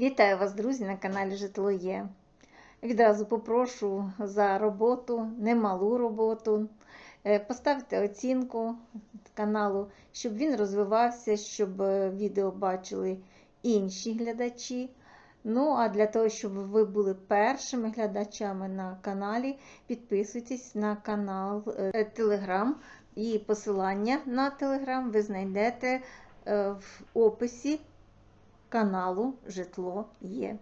Вітаю вас, друзі, на каналі Житло Є. Відразу попрошу за роботу, немалу роботу. Е, Поставте оцінку каналу, щоб він розвивався, щоб е, відео бачили інші глядачі. Ну, а для того, щоб ви були першими глядачами на каналі, підписуйтесь на канал Телеграм. І посилання на Телеграм ви знайдете е, в описі каналу Житло є.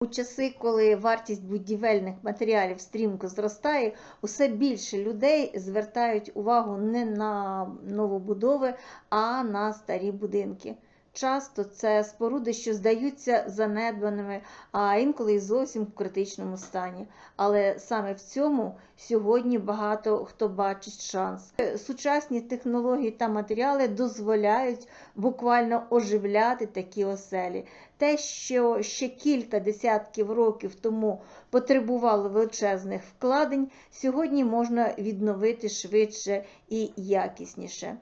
У часи, коли вартість будівельних матеріалів стрімко зростає, усе більше людей звертають увагу не на новобудови, а на старі будинки. Часто це споруди, що здаються занедбаними, а інколи і зовсім в критичному стані. Але саме в цьому сьогодні багато хто бачить шанс. Сучасні технології та матеріали дозволяють буквально оживляти такі оселі. Те, що ще кілька десятків років тому потребувало величезних вкладень, сьогодні можна відновити швидше і якісніше.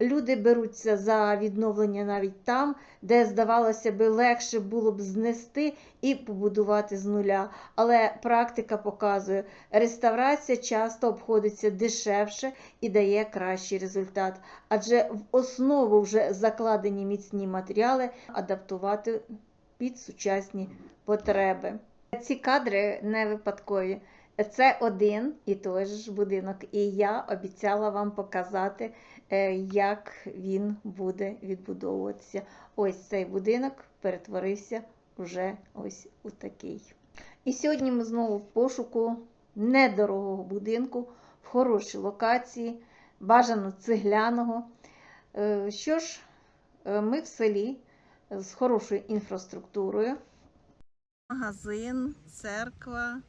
Люди беруться за відновлення навіть там, де, здавалося би, легше було б знести і побудувати з нуля. Але практика показує, реставрація часто обходиться дешевше і дає кращий результат. Адже в основу вже закладені міцні матеріали, адаптувати під сучасні потреби. Ці кадри не випадкові. Це один і той ж будинок, і я обіцяла вам показати, як він буде відбудовуватися. Ось цей будинок перетворився вже ось у такий. І сьогодні ми знову в пошуку недорогого будинку в хорошій локації, бажано цегляного. Е, Що ж, е, ми в селі з хорошою інфраструктурою. Магазин, церква. Е,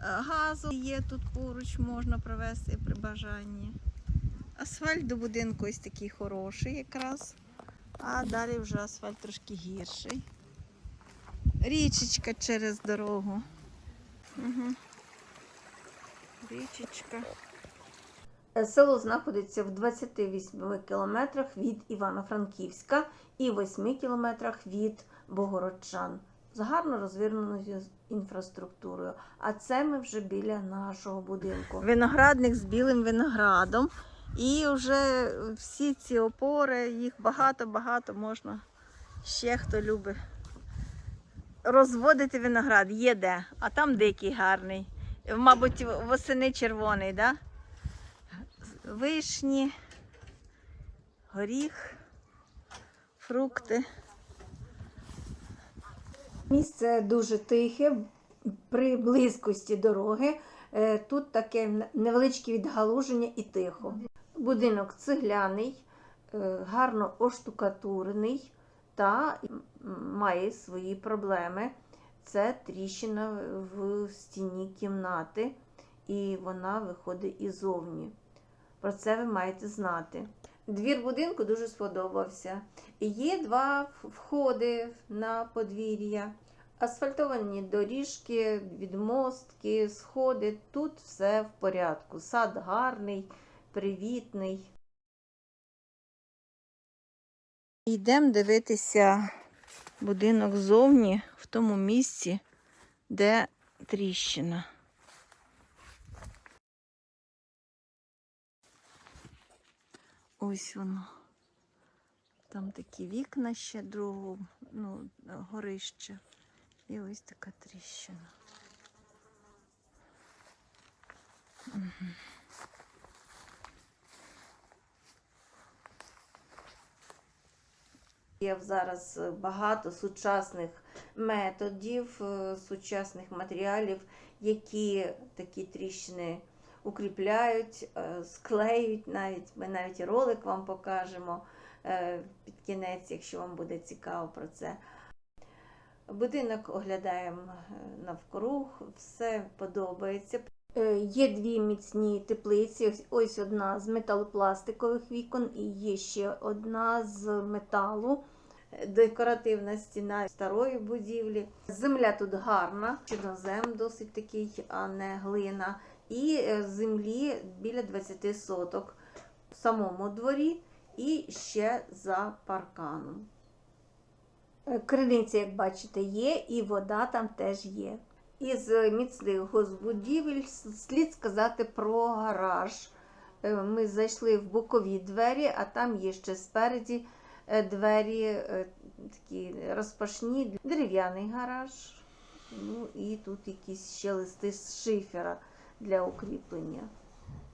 Газу є тут поруч, можна провести при бажанні. Асфальт до будинку ось такий хороший якраз. А далі вже асфальт трошки гірший. Річечка через дорогу. Угу. Річечка. Село знаходиться в 28 кілометрах від Івано-Франківська і 8 кілометрах від Богородчан з гарно розвиненою інфраструктурою. А це ми вже біля нашого будинку. Виноградник з білим виноградом. І вже всі ці опори, їх багато-багато можна. Ще хто любить розводити виноград, є де, а там дикий гарний. Мабуть, восени червоний, да? Вишні, горіх, фрукти. Місце дуже тихе, при близькості дороги. Е, Тут таке невеличке відгалуження і тихо. Будинок цегляний, е, гарно оштукатурений та має свої проблеми. Це тріщина в стіні кімнати, і вона виходить ізовні. Про це ви маєте знати. Двір будинку дуже сподобався. Є два входи на подвір'я, асфальтовані доріжки, відмостки, сходи. Тут все в порядку. Сад гарний, привітний. Йдемо дивитися будинок ззовні в тому місці, де тріщина. Ось воно. Там такі вікна ще другого, ну, горище. І ось така тріщина. Угу. Є зараз багато сучасних методів, е, сучасних матеріалів, які такі тріщини укріпляють, е, склеюють навіть. Ми навіть ролик вам покажемо е, під кінець, якщо вам буде цікаво про це. Будинок оглядаємо навкруг, все подобається. Є дві міцні теплиці. Ось, ось одна з металопластикових вікон, і є ще одна з металу. Декоративна стіна старої будівлі. Земля тут гарна, чорнозем досить такий, а не глина. І е, землі біля 20 соток в самому дворі і ще за парканом. Е, Криниця, як бачите, є, і вода там теж є. Із міцних госбудівель слід сказати про гараж. Е, Ми зайшли в бокові двері, а там є ще спереді двері е, такі розпашні, дерев'яний гараж. Ну і тут якісь ще листи з шифера для укріплення.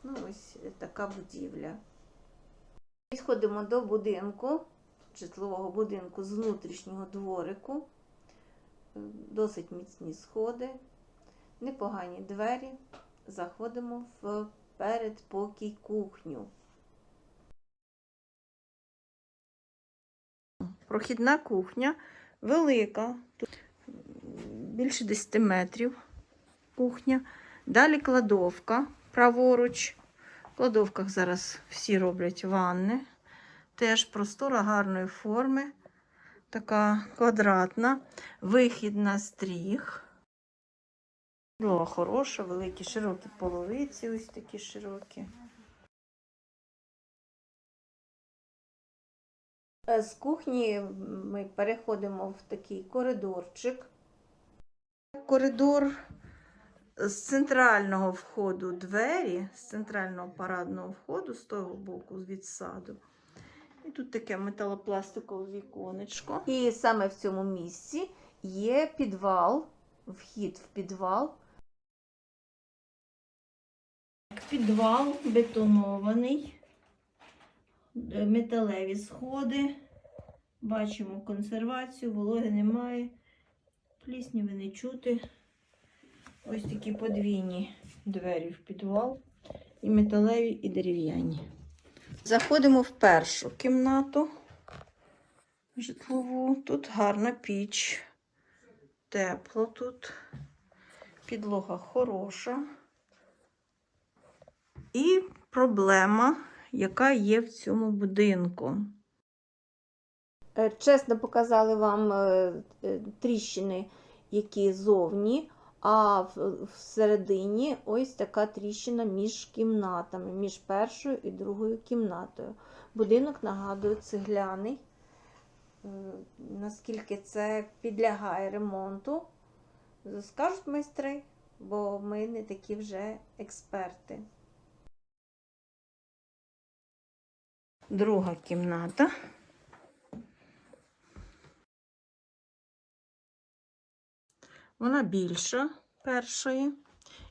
Ну, ось така будівля. Підходимо до будинку, житлового будинку з внутрішнього дворику. Е, Досить міцні сходи, непогані двері. Заходимо в передпокій кухню. Прохідна кухня велика, більше 10 метрів кухня. Далі кладовка праворуч. В кладовках зараз всі роблять ванни. Теж простора гарної форми, така квадратна, вихід на стріх. Хороша, великі, широкі половиці, ось такі широкі. З кухні ми переходимо в такий коридорчик. Коридор з центрального входу двері, з центрального парадного входу, з того боку, від саду. І тут таке металопластикове віконечко. І саме в цьому місці є підвал, вхід в підвал. Підвал бетонований, е, металеві сходи. Бачимо консервацію, вологи немає, плісніви не чути. Ось такі подвійні двері в підвал, і металеві, і дерев'яні. Заходимо в першу кімнату житлову. Тут гарна піч, тепло тут, підлога хороша. І проблема, яка є в цьому будинку. Е, Чесно показали вам е, е, тріщини, які зовні, а всередині ось така тріщина між кімнатами, між першою і другою кімнатою. Будинок нагадує цегляний. Наскільки це підлягає ремонту, скажуть майстри, бо ми не такі вже експерти. Друга кімната. Вона більша першої.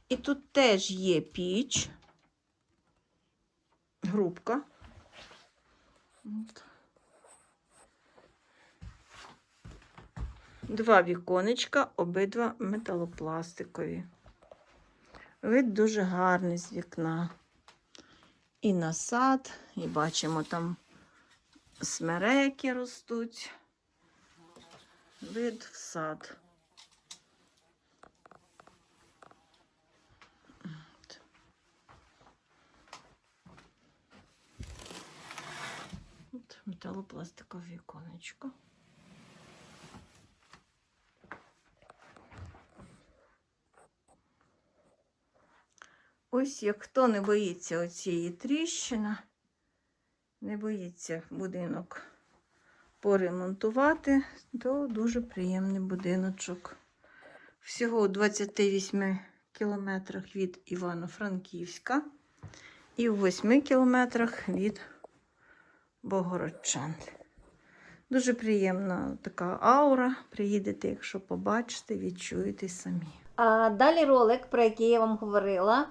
І тут теж є піч, грубка. Два віконечка, обидва металопластикові. Вид дуже гарний з вікна. І на сад, і бачимо там смереки ростуть. Вид в сад. Металопластикове віконечко. Ось як хто не боїться оцієї тріщини, не боїться будинок поремонтувати, то дуже приємний будиночок. Всього у 28 кілометрах від Івано-Франківська і в 8 кілометрах від Богородчан. Дуже приємна така аура. Приїдете, якщо побачите, відчуєте самі. А далі ролик, про який я вам говорила.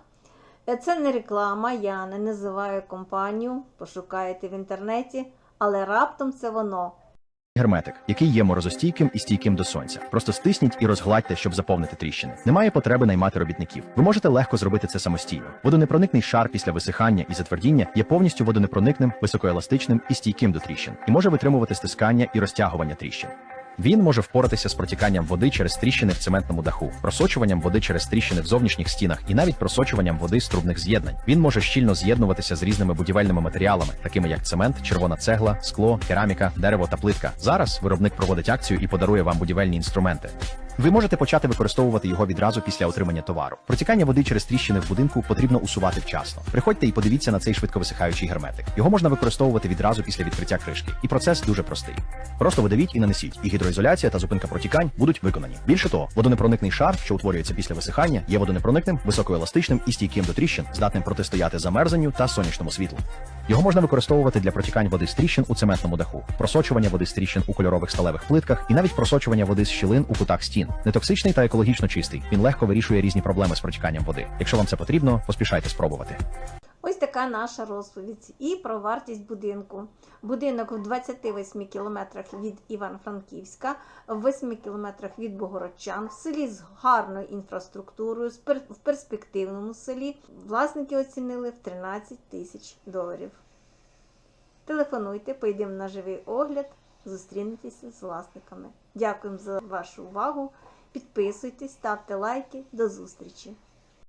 Е, Це не реклама, я не називаю компанію, пошукаєте в інтернеті, але раптом це воно. Герметик, який є морозостійким і стійким до сонця. Просто стисніть і розгладьте, щоб заповнити тріщини. Немає потреби наймати робітників. Ви можете легко зробити це самостійно. Водонепроникний шар після висихання і затвердіння є повністю водонепроникним, високоеластичним і стійким до тріщин, і може витримувати стискання і розтягування тріщин. Він може впоратися з протіканням води через тріщини в цементному даху, просочуванням води через тріщини в зовнішніх стінах і навіть просочуванням води з трубних з'єднань. Він може щільно з'єднуватися з різними будівельними матеріалами, такими як цемент, червона цегла, скло, кераміка, дерево та плитка. Зараз виробник проводить акцію і подарує вам будівельні інструменти. Ви можете почати використовувати його відразу після отримання товару. Протікання води через тріщини в будинку потрібно усувати вчасно. Приходьте і подивіться на цей швидковисихаючий герметик. Його можна використовувати відразу після відкриття кришки, і процес дуже простий. Просто видавіть і нанесіть, і гідроізоляція та зупинка протікань будуть виконані. Більше того, водонепроникний шар, що утворюється після висихання, є водонепроникним, високоеластичним і стійким до тріщин, здатним протистояти замерзанню та сонячному світлу. Його можна використовувати для протікань води з тріщин у цементному даху, просочування води з тріщин у кольорових сталевих плитках і навіть просочування води з щілин у кутах стін. Нетоксичний та екологічно чистий. Він легко вирішує різні проблеми з протіканням води. Якщо вам це потрібно, поспішайте спробувати. Ось така наша розповідь і про вартість будинку. Будинок в 28 кілометрах від Івано-Франківська, в 8 кілометрах від Богородчан, в селі з гарною інфраструктурою, в перспективному селі. Власники оцінили в 13 тисяч доларів. Телефонуйте, поїдемо на живий огляд, зустрінетеся з власниками. Дякуємо за вашу увагу. Підписуйтесь, ставте лайки. До зустрічі!